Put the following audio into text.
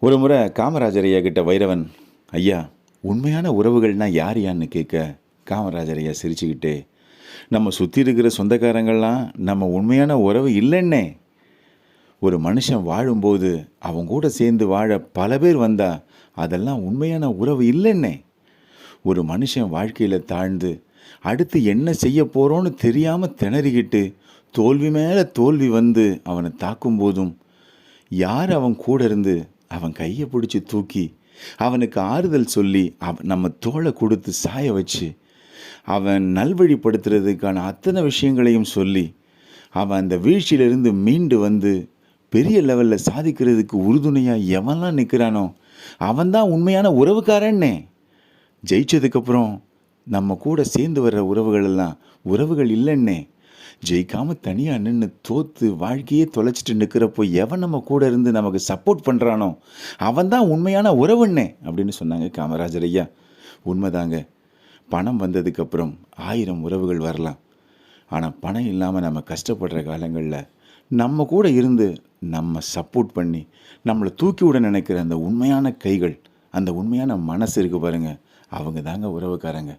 ஒரு முறை காமராஜர் ஐயா கிட்ட வைரவன் ஐயா உண்மையான உறவுகள்னா யார் யான்னு கேட்க காமராஜர் ஐயா சிரிச்சுக்கிட்டே நம்ம சுற்றி இருக்கிற சொந்தக்காரங்கள்லாம் நம்ம உண்மையான உறவு இல்லைன்னே. ஒரு மனுஷன் வாழும்போது அவங்க கூட சேர்ந்து வாழ பல பேர் வந்தா அதெல்லாம் உண்மையான உறவு இல்லைன்னே. ஒரு மனுஷன் வாழ்க்கையில் தாழ்ந்து அடுத்து என்ன செய்ய போகிறோன்னு தெரியாமல் திணறிக்கிட்டு தோல்வி மேலே தோல்வி வந்து அவனை தாக்கும் போதும் யார் அவன் கூட இருந்து அவன் கையை பிடிச்சி தூக்கி அவனுக்கு ஆறுதல் சொல்லி அவ நம்ம தோலை கொடுத்து சாய வச்சு அவன் நல்வழிப்படுத்துறதுக்கான அத்தனை விஷயங்களையும் சொல்லி அவன் அந்த வீழ்ச்சியிலிருந்து மீண்டு வந்து பெரிய லெவலில் சாதிக்கிறதுக்கு உறுதுணையாக எவன்லாம் நிற்கிறானோ அவன்தான் உண்மையான உறவுக்காரன்னே. ஜெயிச்சதுக்கப்புறம் நம்ம கூட சேர்ந்து வர்ற உறவுகளெல்லாம் உறவுகள் இல்லைன்னே. ஜெயிக்காமல் தனியாக நின்று தோற்று வாழ்க்கையே தொலைச்சிட்டு நிற்கிறப்போ எவன் நம்ம கூட இருந்து நமக்கு சப்போர்ட் பண்ணுறானோ அவன் தான் உண்மையான உறவுன்னே அப்படின்னு சொன்னாங்க காமராஜர் ஐயா. உண்மைதாங்க. பணம் வந்ததுக்கப்புறம் ஆயிரம் உறவுகள் வரலாம். ஆனால் பணம் இல்லாமல் நம்ம கஷ்டப்படுற காலங்களில் நம்ம கூட இருந்து நம்ம சப்போர்ட் பண்ணி நம்மளை தூக்கி விட நினைக்கிற அந்த உண்மையான கைகள் அந்த உண்மையான மனசு இருக்கு பாருங்க. அவங்க தாங்க உறவுக்காரங்க.